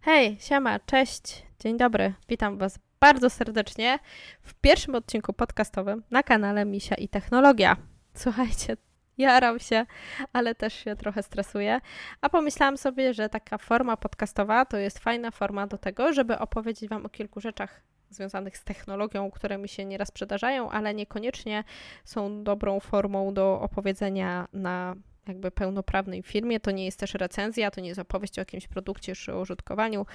Hej, siema, cześć, dzień dobry, witam Was bardzo serdecznie w pierwszym odcinku podcastowym na kanale Misia i Technologia. Słuchajcie, jaram się, ale też się trochę stresuję, a pomyślałam sobie, że taka forma podcastowa to jest fajna forma do tego, żeby opowiedzieć Wam o kilku rzeczach związanych z technologią, które mi się nieraz przydarzają, ale niekoniecznie są dobrą formą do opowiedzenia na jakby pełnoprawnej firmie. To nie jest też recenzja, to nie jest opowieść o jakimś produkcie czy użytkowaniu.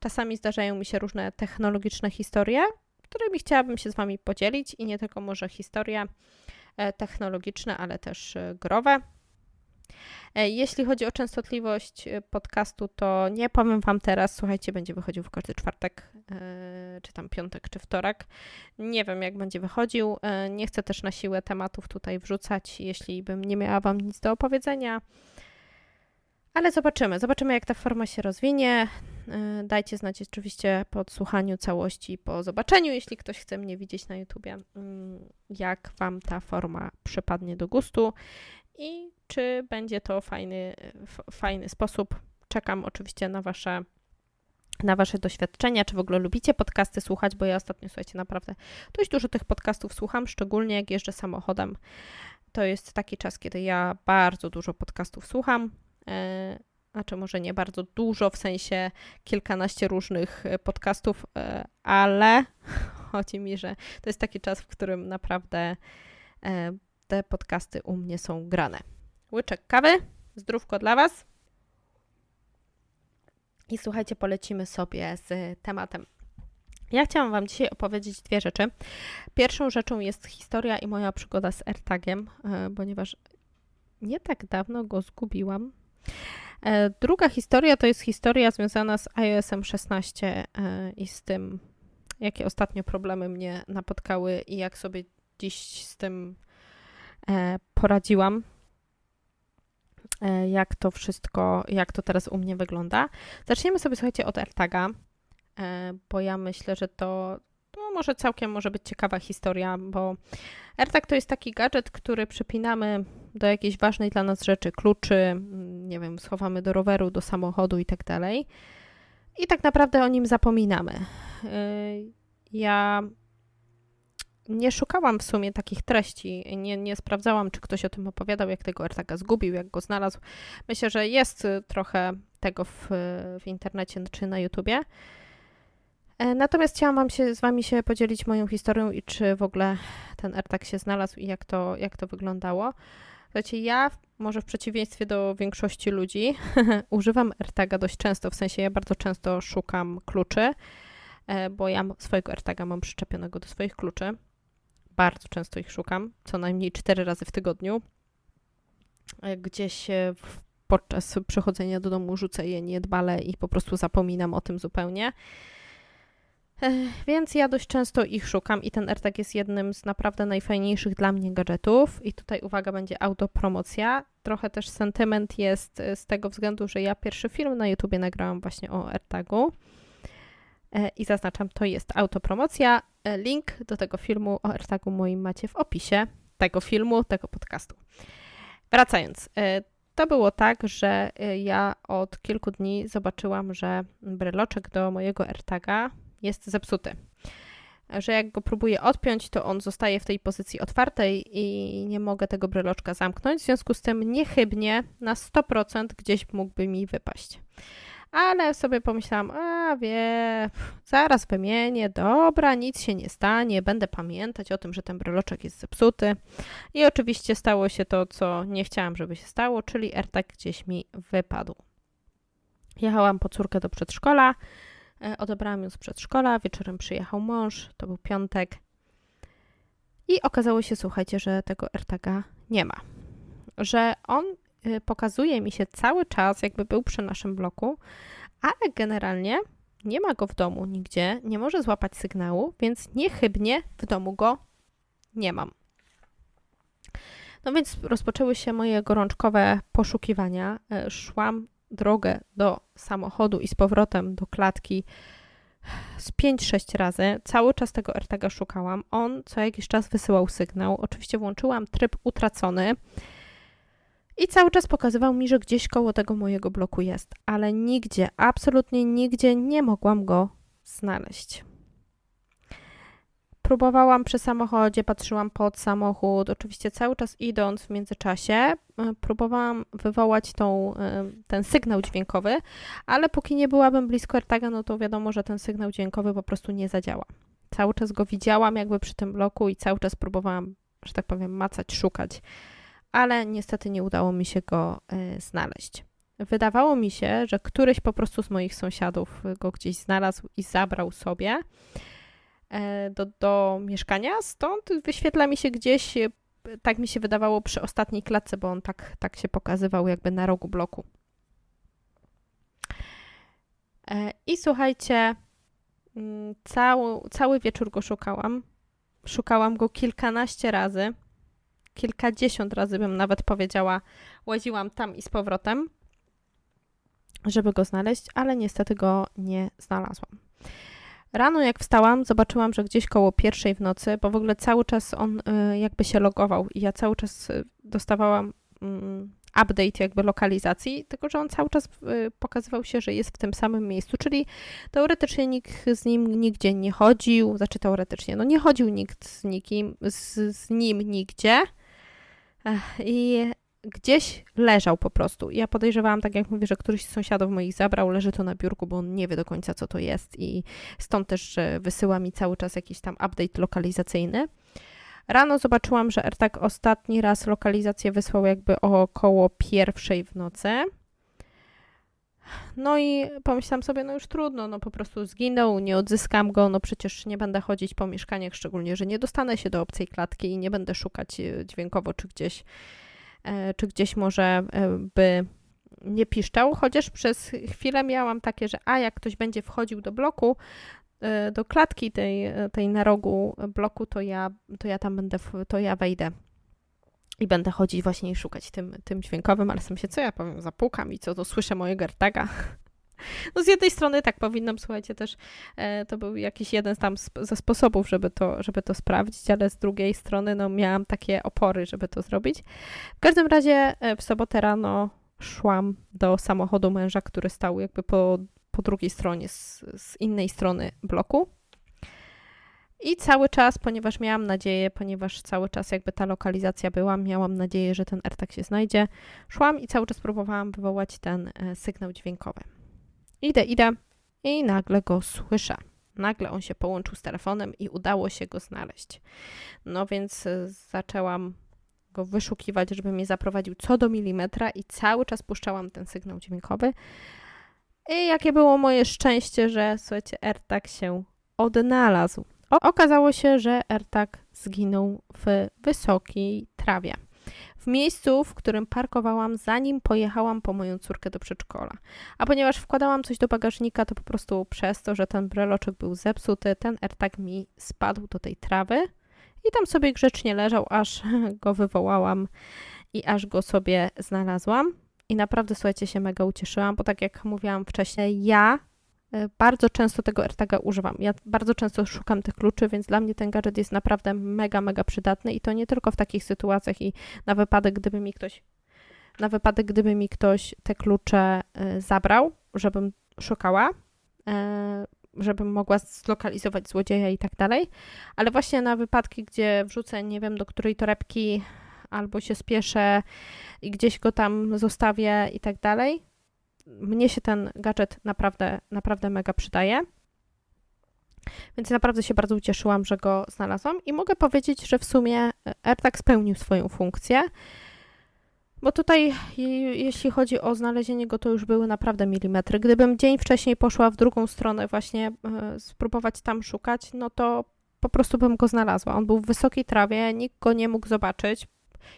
Czasami zdarzają mi się różne technologiczne historie, którymi chciałabym się z Wami podzielić i nie tylko może historie e, technologiczne, ale też e, growe. E, jeśli chodzi o częstotliwość podcastu, to nie powiem Wam teraz. Słuchajcie, będzie wychodził w każdy czwartek, czy tam piątek, czy wtorek. Nie wiem, jak będzie wychodził. Nie chcę też na siłę tematów tutaj wrzucać, jeśli bym nie miała Wam nic do opowiedzenia. Ale zobaczymy. Zobaczymy, jak ta forma się rozwinie. Dajcie znać oczywiście po odsłuchaniu całości, po zobaczeniu, jeśli ktoś chce mnie widzieć na YouTubie, mm, jak Wam ta forma przypadnie do gustu i czy będzie to fajny, fajny sposób. Czekam oczywiście na Wasze na Wasze doświadczenia, czy w ogóle lubicie podcasty słuchać, bo ja ostatnio, słuchajcie, naprawdę dość dużo tych podcastów słucham, szczególnie jak jeżdżę samochodem. To jest taki czas, kiedy ja bardzo dużo podcastów słucham. Znaczy, może nie bardzo dużo, w sensie kilkanaście różnych e, podcastów, e, ale chodzi mi, że to jest taki czas, w którym naprawdę te podcasty u mnie są grane. Łyczek kawy, zdrówko dla Was. I słuchajcie, polecimy sobie z tematem. Ja chciałam Wam dzisiaj opowiedzieć dwie rzeczy. Pierwszą rzeczą jest historia i moja przygoda z AirTagiem, e, ponieważ nie tak dawno go zgubiłam. E, druga historia to jest historia związana z iOS 16 e, i z tym, jakie ostatnio problemy mnie napotkały i jak sobie dziś z tym poradziłam. E, jak to wszystko, jak to teraz u mnie wygląda. Zaczniemy sobie, słuchajcie, od AirTaga, e, bo ja myślę, że to, to może całkiem może być ciekawa historia, bo AirTag to jest taki gadżet, który przypinamy do jakiejś ważnej dla nas rzeczy, kluczy, nie wiem, schowamy do roweru, do samochodu i tak dalej. I tak naprawdę o nim zapominamy. E, ja nie szukałam w sumie takich treści, nie, nie sprawdzałam, czy ktoś o tym opowiadał, jak tego AirTaga zgubił, jak go znalazł. Myślę, że jest y, trochę tego w, w internecie czy na YouTubie. E, natomiast chciałam się, z Wami się podzielić moją historią i czy w ogóle ten AirTag się znalazł i jak to, jak to wyglądało. Słuchajcie, ja może w przeciwieństwie do większości ludzi używam AirTaga dość często, w sensie ja bardzo często szukam kluczy, e, bo ja swojego AirTaga mam przyczepionego do swoich kluczy. Bardzo często ich szukam, co najmniej cztery razy w tygodniu. E, gdzieś podczas przychodzenia do domu rzucę je niedbale i po prostu zapominam o tym zupełnie. E, więc ja dość często ich szukam i ten AirTag jest jednym z naprawdę najfajniejszych dla mnie gadżetów. I tutaj uwaga, będzie autopromocja. Trochę też sentyment jest e, z tego względu, że ja pierwszy film na YouTubie nagrałam właśnie o AirTagu. I zaznaczam, to jest autopromocja. E, link do tego filmu o AirTagu moim macie w opisie tego filmu, tego podcastu. Wracając, e, to było tak, że e, ja od kilku dni zobaczyłam, że bryloczek do mojego AirTaga jest zepsuty. Że jak go próbuję odpiąć, to on zostaje w tej pozycji otwartej i nie mogę tego bryloczka zamknąć. W związku z tym niechybnie na 100% gdzieś mógłby mi wypaść ale sobie pomyślałam, a wie, zaraz wymienię, dobra, nic się nie stanie, będę pamiętać o tym, że ten bryloczek jest zepsuty. I oczywiście stało się to, co nie chciałam, żeby się stało, czyli AirTag gdzieś mi wypadł. Jechałam po córkę do przedszkola, e, odebrałam ją z przedszkola, wieczorem przyjechał mąż, to był piątek. I okazało się, słuchajcie, że tego AirTaga nie ma. Że on pokazuje mi się cały czas, jakby był przy naszym bloku, ale generalnie nie ma go w domu nigdzie, nie może złapać sygnału, więc niechybnie w domu go nie mam. No więc rozpoczęły się moje gorączkowe poszukiwania. Y, szłam drogę do samochodu i z powrotem do klatki z 5-6 razy. Cały czas tego AirTaga szukałam. On co jakiś czas wysyłał sygnał. Oczywiście włączyłam tryb utracony I cały czas pokazywał mi, że gdzieś koło tego mojego bloku jest, ale nigdzie, absolutnie nigdzie nie mogłam go znaleźć. Próbowałam przy samochodzie, patrzyłam pod samochód, oczywiście cały czas idąc w międzyczasie, e, próbowałam wywołać tą, e, ten sygnał dźwiękowy, ale póki nie byłabym blisko AirTaga, no to wiadomo, że ten sygnał dźwiękowy po prostu nie zadziała. Cały czas go widziałam jakby przy tym bloku i cały czas próbowałam, że tak powiem, macać, szukać, ale niestety nie udało mi się go y, znaleźć. Wydawało mi się, że któryś po prostu z moich sąsiadów go gdzieś znalazł i zabrał sobie e, do, do mieszkania, stąd wyświetla mi się gdzieś, tak mi się wydawało przy ostatniej klatce, bo on tak, tak się pokazywał jakby na rogu bloku. E, I słuchajcie, mm, cały, cały wieczór go szukałam. Szukałam go kilkanaście razy, kilkadziesiąt razy bym nawet powiedziała. Łaziłam tam i z powrotem, żeby go znaleźć, ale niestety go nie znalazłam. Rano jak wstałam, zobaczyłam, że gdzieś koło pierwszej w nocy, bo w ogóle cały czas on y, jakby się logował i ja cały czas y, dostawałam mm, update jakby lokalizacji, tylko że on cały czas y, pokazywał się, że jest w tym samym miejscu, czyli teoretycznie nikt z nim nigdzie nie chodził, znaczy teoretycznie, no nie chodził nikt z nikim, z, z nim nigdzie i gdzieś leżał po prostu. Ja podejrzewałam, tak jak mówię, że któryś z sąsiadów moich zabrał, leży to na biurku, bo on nie wie do końca, co to jest i stąd też wysyła mi cały czas jakiś tam update lokalizacyjny. Rano zobaczyłam, że AirTag ostatni raz lokalizację wysłał jakby około pierwszej w nocy. No i pomyślałam sobie, no już trudno, no po prostu zginął, nie odzyskam go, no przecież nie będę chodzić po mieszkaniach, szczególnie, że nie dostanę się do obcej klatki i nie będę szukać e, dźwiękowo, czy gdzieś, e, czy gdzieś może e, by nie piszczał, chociaż przez chwilę miałam takie, że a jak ktoś będzie wchodził do bloku, do klatki tej, tej na rogu bloku, to ja, to ja tam będę, to ja wejdę i będę chodzić właśnie i szukać tym, tym dźwiękowym, ale sam się, co ja powiem, zapukam i co, to słyszę mojego AirTaga. No z jednej strony tak powinnam, słuchajcie, też e, to był jakiś jeden tam sp ze sposobów, żeby to, żeby to sprawdzić, ale z drugiej strony no miałam takie opory, żeby to zrobić. W każdym razie e, w sobotę rano szłam do samochodu męża, który stał jakby po, po drugiej stronie, z, z innej strony bloku. I cały czas, ponieważ miałam nadzieję, ponieważ cały czas jakby ta lokalizacja była, miałam nadzieję, że ten AirTag się znajdzie, szłam i cały czas próbowałam wywołać ten e, sygnał dźwiękowy. Idę, idę i nagle go słyszę. Nagle on się połączył z telefonem i udało się go znaleźć. No więc e, zaczęłam go wyszukiwać, żeby mnie zaprowadził co do milimetra i cały czas puszczałam ten sygnał dźwiękowy. I jakie było moje szczęście, że słuchajcie, AirTag się odnalazł. Okazało się, że AirTag zginął w wysokiej trawie. W miejscu, w którym parkowałam, zanim pojechałam po moją córkę do przedszkola. A ponieważ wkładałam coś do bagażnika, to po prostu przez to, że ten breloczek był zepsuty, ten AirTag mi spadł do tej trawy i tam sobie grzecznie leżał, aż go wywołałam i aż go sobie znalazłam. I naprawdę, słuchajcie, się mega ucieszyłam, bo tak jak mówiłam wcześniej, ja bardzo często tego AirTaga używam. Ja bardzo często szukam tych kluczy, więc dla mnie ten gadżet jest naprawdę mega, mega przydatny i to nie tylko w takich sytuacjach i na wypadek, gdyby mi ktoś na wypadek, gdyby mi ktoś te klucze e, zabrał, żebym szukała, e, żebym mogła zlokalizować złodzieja i tak dalej, ale właśnie na wypadki, gdzie wrzucę, nie wiem, do której torebki albo się spieszę i gdzieś go tam zostawię i tak dalej, mnie się ten gadżet naprawdę, naprawdę mega przydaje. Więc naprawdę się bardzo ucieszyłam, że go znalazłam i mogę powiedzieć, że w sumie AirTag spełnił swoją funkcję. Bo tutaj, jeśli chodzi o znalezienie go, to już były naprawdę milimetry. Gdybym dzień wcześniej poszła w drugą stronę, właśnie e, spróbować tam szukać, no to po prostu bym go znalazła. On był w wysokiej trawie, nikt go nie mógł zobaczyć,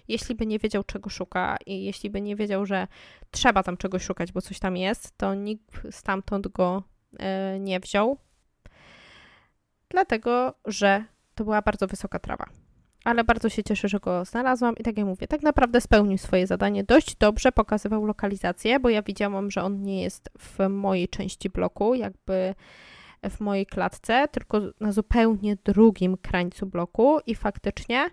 jeśli by nie wiedział, czego szuka i jeśli by nie wiedział, że trzeba tam czegoś szukać, bo coś tam jest, to nikt stamtąd go e, nie wziął. Dlatego, że to była bardzo wysoka trawa. Ale bardzo się cieszę, że go znalazłam i tak jak mówię, tak naprawdę spełnił swoje zadanie. Dość dobrze pokazywał lokalizację, bo ja widziałam, że on nie jest w mojej części bloku, jakby w mojej klatce, tylko na zupełnie drugim krańcu bloku i faktycznie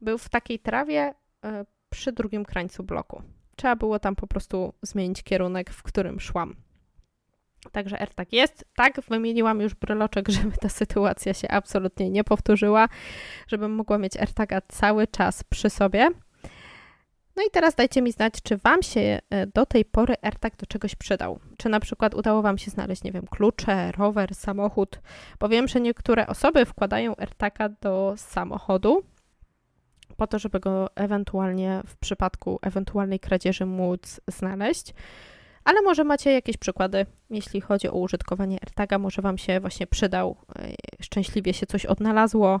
był w takiej trawie, e, przy drugim krańcu bloku. Trzeba było tam po prostu zmienić kierunek, w którym szłam. Także AirTag jest. Tak, wymieniłam już bryloczek, żeby ta sytuacja się absolutnie nie powtórzyła, żebym mogła mieć AirTaga cały czas przy sobie. No i teraz dajcie mi znać, czy Wam się e, do tej pory AirTag do czegoś przydał. Czy na przykład udało Wam się znaleźć, nie wiem, klucze, rower, samochód, bo wiem, że niektóre osoby wkładają AirTaga do samochodu, po to, żeby go ewentualnie w przypadku ewentualnej kradzieży móc znaleźć. Ale może macie jakieś przykłady, jeśli chodzi o użytkowanie AirTaga, może Wam się właśnie przydał, e, szczęśliwie się coś odnalazło,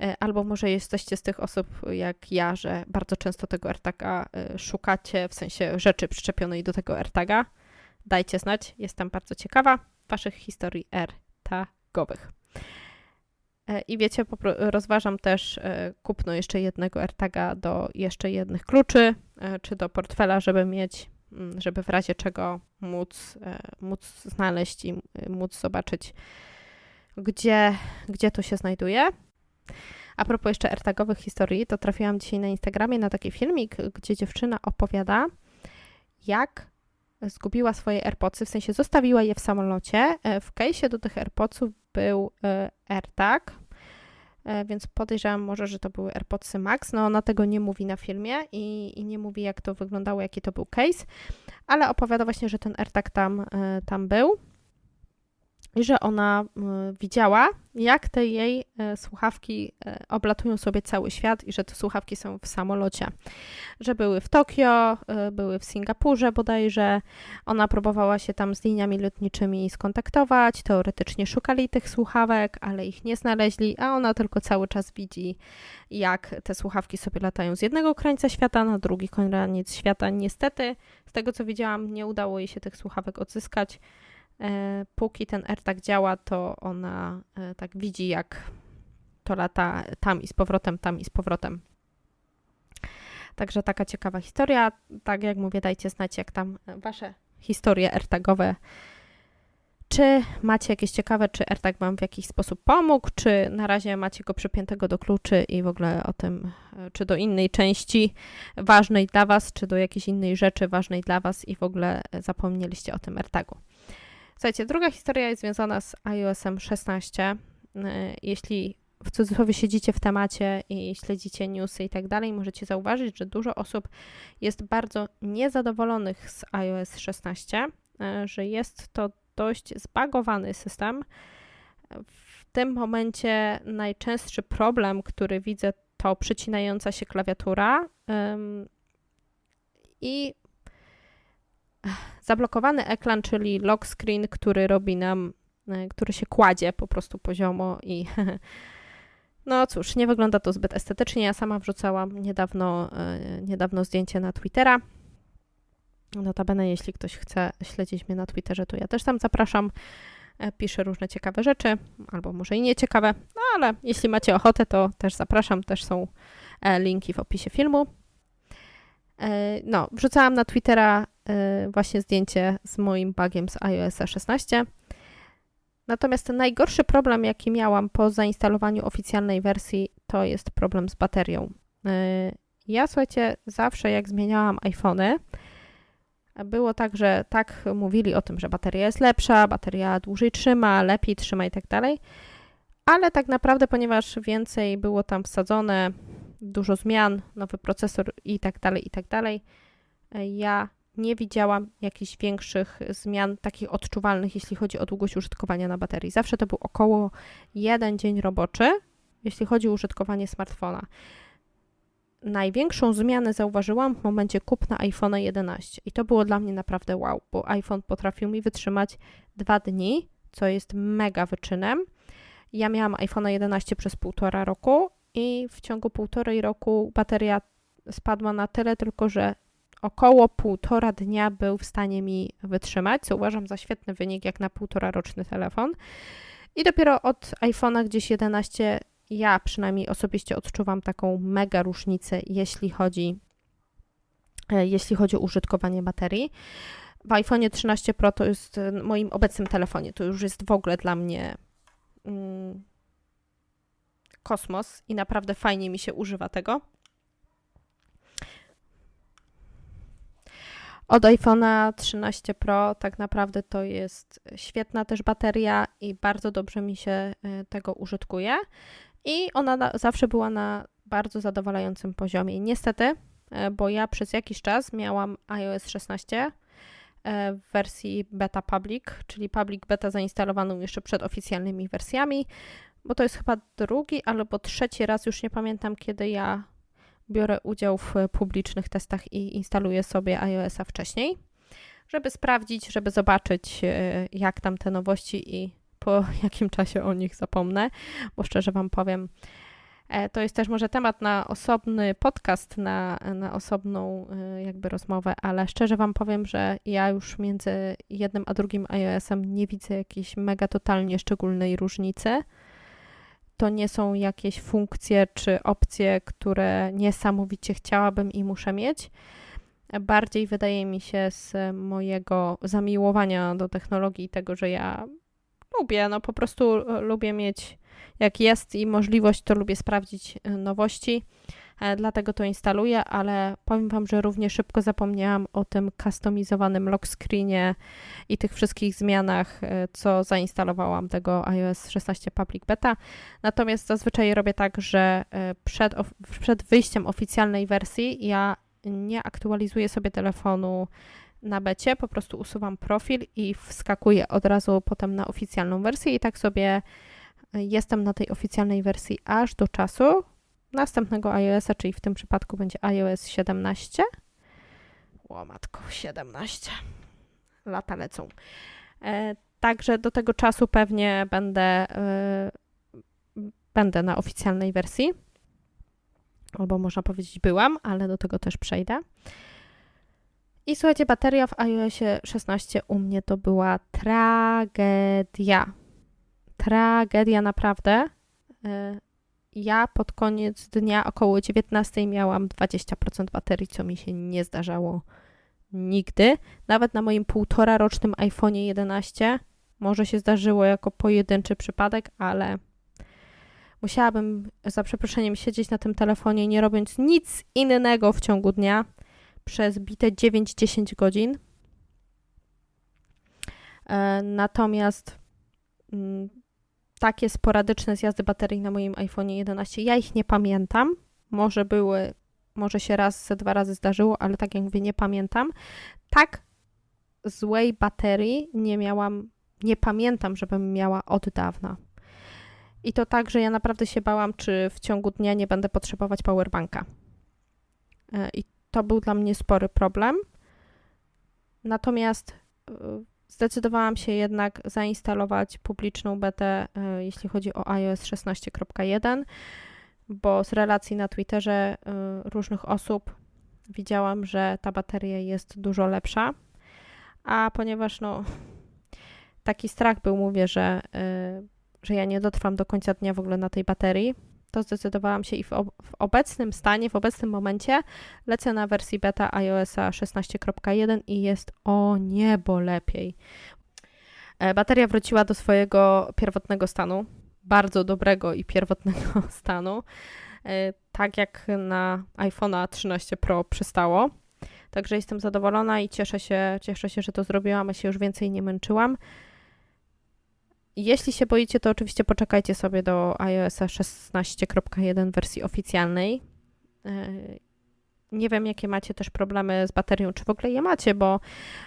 e, albo może jesteście z tych osób jak ja, że bardzo często tego AirTaga e, szukacie, w sensie rzeczy przyczepionej do tego AirTaga. Dajcie znać, jestem bardzo ciekawa Waszych historii AirTagowych. I wiecie, rozważam też kupno jeszcze jednego AirTaga do jeszcze jednych kluczy, czy do portfela, żeby mieć Mm, żeby w razie czego móc, e, móc znaleźć i móc zobaczyć, gdzie, gdzie to się znajduje. A propos jeszcze AirTagowych historii, to trafiłam dzisiaj na Instagramie na taki filmik, gdzie dziewczyna opowiada, jak zgubiła swoje AirPodsy, w sensie zostawiła je w samolocie. E, w case'ie do tych AirPodsów był e, AirTag, E, więc podejrzewam może, że to były AirPodsy Max. No ona tego nie mówi na filmie i, i, nie mówi jak to wyglądało, jaki to był case, ale opowiada właśnie, że ten AirTag tam, tam był i że ona y, widziała, jak te jej y, słuchawki y, oblatują sobie cały świat i że te słuchawki są w samolocie. Że były w Tokio, były w Singapurze bodajże. Ona próbowała się tam z liniami lotniczymi skontaktować. Teoretycznie szukali tych słuchawek, ale ich nie znaleźli, a ona tylko cały czas widzi, jak te słuchawki sobie latają z jednego krańca świata na drugi koniec świata. Niestety, z tego co widziałam, nie udało jej się tych słuchawek odzyskać E, póki ten AirTag działa, to ona e, tak widzi, jak to lata tam i z powrotem, tam i z powrotem. Także taka ciekawa historia. Tak jak mówię, dajcie znać, jak tam wasze historie AirTagowe. Czy macie jakieś ciekawe, czy AirTag Wam w jakiś sposób pomógł, czy na razie macie go przypiętego do kluczy i w ogóle o tym, e, czy do innej części ważnej dla Was, czy do jakiejś innej rzeczy ważnej dla Was i w ogóle zapomnieliście o tym AirTagu. Słuchajcie, druga historia jest związana z iOSem 16. Y, jeśli w cudzysłowie siedzicie w temacie i śledzicie newsy i tak dalej, możecie zauważyć, że dużo osób jest bardzo niezadowolonych z iOS 16, y, że jest to dość zbagowany system. W tym momencie najczęstszy problem, który widzę, to przycinająca się klawiatura. I zablokowany ekran, czyli lock screen, który robi nam, e, który się kładzie po prostu poziomo i no cóż, nie wygląda to zbyt estetycznie. Ja sama wrzucałam niedawno, e, niedawno zdjęcie na Twittera. Notabene, jeśli ktoś chce śledzić mnie na Twitterze, to ja też tam zapraszam. E, piszę różne ciekawe rzeczy, albo może i nieciekawe, no ale jeśli macie ochotę, to też zapraszam. Też są linki w opisie filmu. No, wrzucałam na Twittera Y, właśnie zdjęcie z moim bugiem z iOS 16. Natomiast najgorszy problem, jaki miałam po zainstalowaniu oficjalnej wersji, to jest problem z baterią. Y, ja, słuchajcie, zawsze jak zmieniałam iPhony, było tak, że tak mówili o tym, że bateria jest lepsza, bateria dłużej trzyma, lepiej trzyma i tak dalej, ale tak naprawdę, ponieważ więcej było tam wsadzone, dużo zmian, nowy procesor i tak dalej, i tak dalej, ja nie widziałam jakichś większych zmian, takich odczuwalnych, jeśli chodzi o długość użytkowania na baterii. Zawsze to był około jeden dzień roboczy, jeśli chodzi o użytkowanie smartfona. Największą zmianę zauważyłam w momencie kupna iPhone'a 11 i to było dla mnie naprawdę wow, bo iPhone potrafił mi wytrzymać dwa dni, co jest mega wyczynem. Ja miałam iPhone'a 11 przez półtora roku i w ciągu półtorej roku bateria spadła na tyle tylko, że około półtora dnia był w stanie mi wytrzymać, co uważam za świetny wynik jak na półtora roczny telefon. I dopiero od iPhone'a gdzieś 11 ja przynajmniej osobiście odczuwam taką mega różnicę, jeśli chodzi, e, jeśli chodzi o użytkowanie baterii. W iPhone 13 Pro to jest e, moim obecnym telefonie, to już jest w ogóle dla mnie mm, kosmos i naprawdę fajnie mi się używa tego. Od iPhone'a 13 Pro tak naprawdę to jest świetna też bateria i bardzo dobrze mi się e, tego użytkuje. I ona na, zawsze była na bardzo zadowalającym poziomie. Niestety, e, bo ja przez jakiś czas miałam iOS 16 e, w wersji beta public, czyli public beta zainstalowaną jeszcze przed oficjalnymi wersjami, bo to jest chyba drugi albo trzeci raz, już nie pamiętam kiedy ja biorę udział w publicznych testach i instaluję sobie iOS-a wcześniej, żeby sprawdzić, żeby zobaczyć, e, jak tam te nowości i po jakim czasie o nich zapomnę, bo szczerze Wam powiem, e, to jest też może temat na osobny podcast, na, na osobną e, jakby rozmowę, ale szczerze Wam powiem, że ja już między jednym a drugim iOS-em nie widzę jakiejś mega totalnie szczególnej różnicy to nie są jakieś funkcje czy opcje, które niesamowicie chciałabym i muszę mieć. Bardziej wydaje mi się z mojego zamiłowania do technologii, tego, że ja lubię, no po prostu lubię mieć, jak jest i możliwość, to lubię sprawdzić nowości E, dlatego to instaluję, ale powiem Wam, że równie szybko zapomniałam o tym customizowanym lock screenie i tych wszystkich zmianach, e, co zainstalowałam tego iOS 16 Public Beta. Natomiast zazwyczaj robię tak, że e, przed, przed wyjściem oficjalnej wersji ja nie aktualizuję sobie telefonu na becie, po prostu usuwam profil i wskakuję od razu potem na oficjalną wersję i tak sobie jestem na tej oficjalnej wersji aż do czasu, następnego iOS-a, czyli w tym przypadku będzie iOS 17. O matko, 17. Lata lecą. E, także do tego czasu pewnie będę, e, będę na oficjalnej wersji. Albo można powiedzieć byłam, ale do tego też przejdę. I słuchajcie, bateria w iOSie 16 u mnie to była tragedia. Tragedia naprawdę. E, ja pod koniec dnia około 19 miałam 20% baterii, co mi się nie zdarzało nigdy. Nawet na moim półtora rocznym iPhone 11 może się zdarzyło jako pojedynczy przypadek, ale musiałabym za przeproszeniem siedzieć na tym telefonie nie robiąc nic innego w ciągu dnia przez bite 9-10 godzin. E, natomiast mm, takie sporadyczne zjazdy baterii na moim iPhone 11. Ja ich nie pamiętam. Może były, może się raz, dwa razy zdarzyło, ale tak jak mówię, nie pamiętam. Tak złej baterii nie miałam, nie pamiętam, żebym miała od dawna. I to tak, że ja naprawdę się bałam, czy w ciągu dnia nie będę potrzebować powerbanka. E, I to był dla mnie spory problem. Natomiast e, Zdecydowałam się jednak zainstalować publiczną betę, e, jeśli chodzi o iOS 16.1, bo z relacji na Twitterze e, różnych osób widziałam, że ta bateria jest dużo lepsza. A ponieważ no, taki strach był, mówię, że, e, że ja nie dotrwam do końca dnia w ogóle na tej baterii, to zdecydowałam się i w, w, obecnym stanie, w obecnym momencie lecę na wersji beta iOSa 16.1 i jest o niebo lepiej. E, bateria wróciła do swojego pierwotnego stanu, bardzo dobrego i pierwotnego stanu, e, tak jak na iPhone'a 13 Pro przystało. Także jestem zadowolona i cieszę się, cieszę się, że to zrobiłam, a się już więcej nie męczyłam. Jeśli się boicie, to oczywiście poczekajcie sobie do iOS 16.1 wersji oficjalnej. E, nie wiem, jakie macie też problemy z baterią, czy w ogóle je macie, bo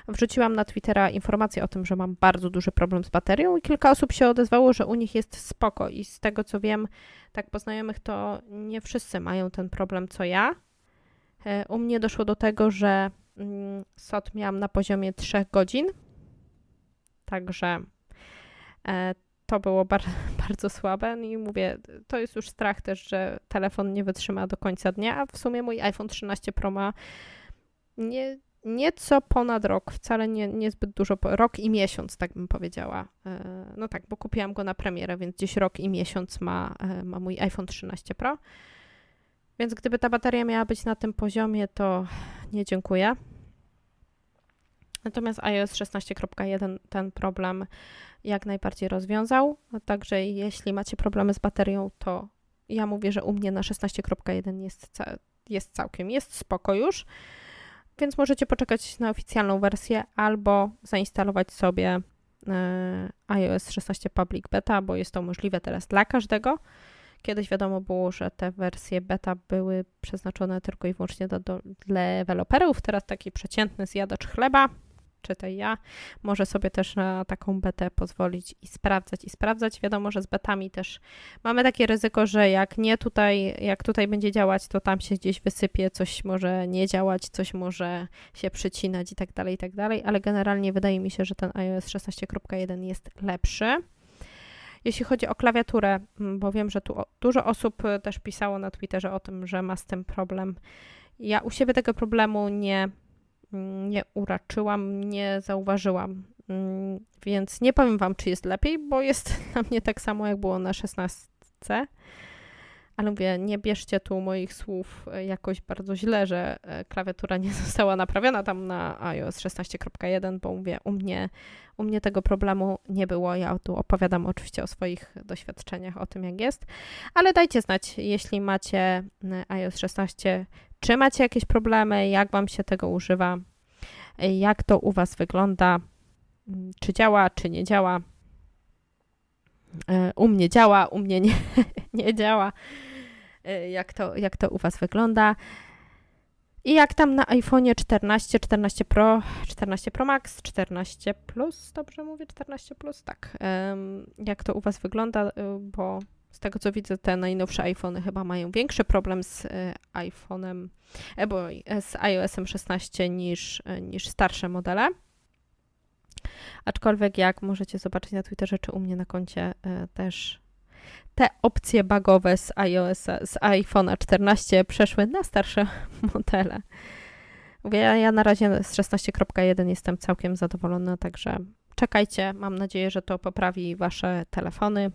wrzuciłam na Twittera informację o tym, że mam bardzo duży problem z baterią i kilka osób się odezwało, że u nich jest spoko. I z tego co wiem, tak po znajomych, to nie wszyscy mają ten problem co ja. E, u mnie doszło do tego, że mm, SOT miałam na poziomie 3 godzin. Także to było bar bardzo słabe no i mówię, to jest już strach też, że telefon nie wytrzyma do końca dnia, a w sumie mój iPhone 13 Pro ma nie, nieco ponad rok, wcale nie, niezbyt dużo, rok i miesiąc, tak bym powiedziała. E, no tak, bo kupiłam go na premierę, więc gdzieś rok i miesiąc ma, e, ma mój iPhone 13 Pro. Więc gdyby ta bateria miała być na tym poziomie, to nie dziękuję. Natomiast iOS 16.1 ten problem jak najbardziej rozwiązał. Także jeśli macie problemy z baterią, to ja mówię, że u mnie na 16.1 jest, jest całkiem, jest spoko już. więc możecie poczekać na oficjalną wersję albo zainstalować sobie e, iOS 16 Public Beta, bo jest to możliwe teraz dla każdego. Kiedyś wiadomo było, że te wersje beta były przeznaczone tylko i wyłącznie do, do deweloperów. Teraz taki przeciętny zjadacz chleba, czytaj ja, może sobie też na taką betę pozwolić i sprawdzać i sprawdzać. Wiadomo, że z betami też mamy takie ryzyko, że jak nie tutaj, jak tutaj będzie działać, to tam się gdzieś wysypie, coś może nie działać, coś może się przycinać i tak dalej, i tak dalej, ale generalnie wydaje mi się, że ten iOS 16.1 jest lepszy. Jeśli chodzi o klawiaturę, bo wiem, że tu dużo osób y, też pisało na Twitterze o tym, że ma z tym problem. Ja u siebie tego problemu nie, nie uraczyłam, nie zauważyłam, mm, więc nie powiem Wam, czy jest lepiej, bo jest dla mnie tak samo, jak było na 16. Ale mówię, nie bierzcie tu moich słów y, jakoś bardzo źle, że y, klawiatura nie została naprawiona tam na iOS 16.1, bo mówię, u mnie u mnie tego problemu nie było. Ja tu opowiadam oczywiście o swoich doświadczeniach, o tym jak jest, ale dajcie znać, jeśli macie mm, iOS 16, czy macie jakieś problemy, jak Wam się tego używa, jak to u Was wygląda, czy działa, czy nie działa. E, u mnie działa, u mnie nie, nie działa. E, jak to, jak to u Was wygląda. I jak tam na iPhone 14, 14 Pro, 14 Pro Max, 14 Plus, dobrze mówię, 14 Plus, tak. Jak to u Was wygląda, y, bo z tego co widzę, te najnowsze iPhony chyba mają większy problem z iPhone'em, e, bo z iOS-em 16 niż, niż starsze modele. Aczkolwiek jak możecie zobaczyć na Twitterze czy u mnie na koncie też te opcje bugowe z iOS, z iPhone'a 14 przeszły na starsze modele. Ja, ja na razie z 16.1 jestem całkiem zadowolona, także czekajcie. Mam nadzieję, że to poprawi wasze telefony.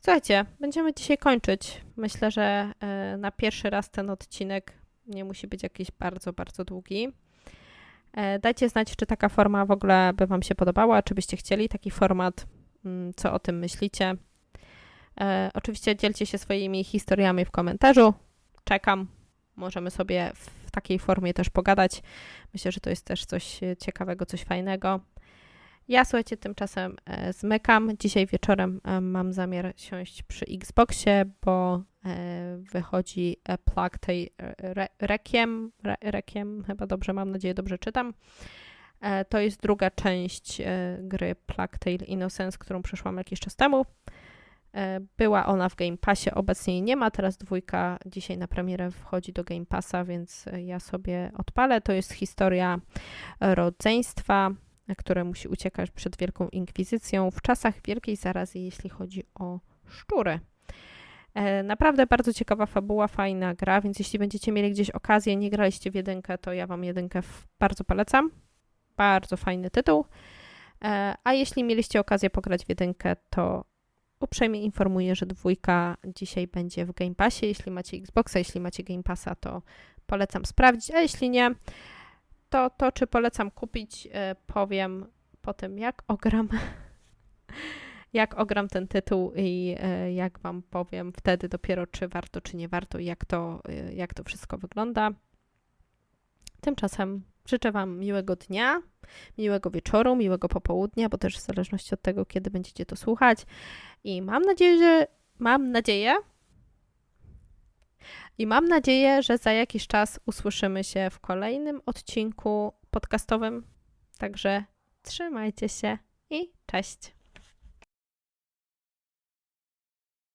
Słuchajcie, będziemy dzisiaj kończyć. Myślę, że e, na pierwszy raz ten odcinek nie musi być jakiś bardzo, bardzo długi. E, dajcie znać, czy taka forma w ogóle by Wam się podobała, czy byście chcieli taki format, mm, co o tym myślicie. E, oczywiście dzielcie się swoimi historiami w komentarzu. Czekam. Możemy sobie w takiej formie też pogadać. Myślę, że to jest też coś ciekawego, coś fajnego. Ja słuchajcie, tymczasem e, zmykam. Dzisiaj wieczorem e, mam zamiar siąść przy Xboxie, bo e, wychodzi Plague tej Re Requiem, Re Requiem, chyba dobrze, mam nadzieję, dobrze czytam. To jest druga część gry Plague Tale Innocence, którą przeszłam jakiś czas temu. Była ona w Game Passie, obecnie jej nie ma, teraz dwójka dzisiaj na premierę wchodzi do Game Passa, więc ja sobie odpalę. To jest historia rodzeństwa, które musi uciekać przed Wielką Inkwizycją w czasach wielkiej zarazy, jeśli chodzi o szczury. E, naprawdę bardzo ciekawa fabuła, fajna gra, więc jeśli będziecie mieli gdzieś okazję, nie graliście w jedynkę, to ja Wam jedynkę bardzo polecam. Bardzo fajny tytuł. A jeśli mieliście okazję pograć w jedynkę, to uprzejmie informuję, że dwójka dzisiaj będzie w Game Passie. Jeśli macie Xboxa, jeśli macie Game Passa, to polecam sprawdzić, a jeśli nie, to to, czy polecam kupić, e, powiem po tym, jak ogram, jak ogram ten tytuł i e, jak Wam powiem wtedy dopiero, czy warto, czy nie warto jak to, e, jak to wszystko wygląda. Tymczasem życzę Wam miłego dnia, miłego wieczoru, miłego popołudnia, bo też w zależności od tego, kiedy będziecie to słuchać. I mam nadzieję, że mam nadzieję, i mam nadzieję, że za jakiś czas usłyszymy się w kolejnym odcinku podcastowym. Także trzymajcie się i cześć.